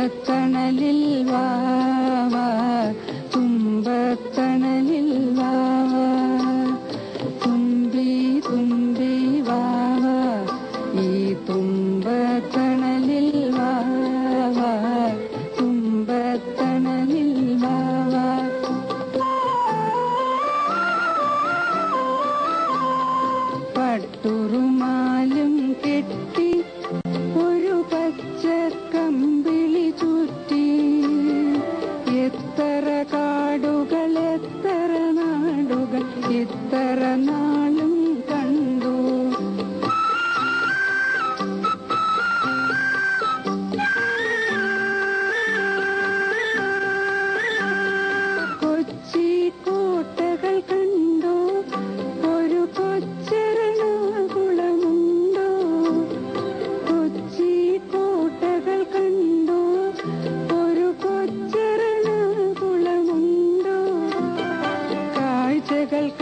മഴക്കണലിൽ വാ llega el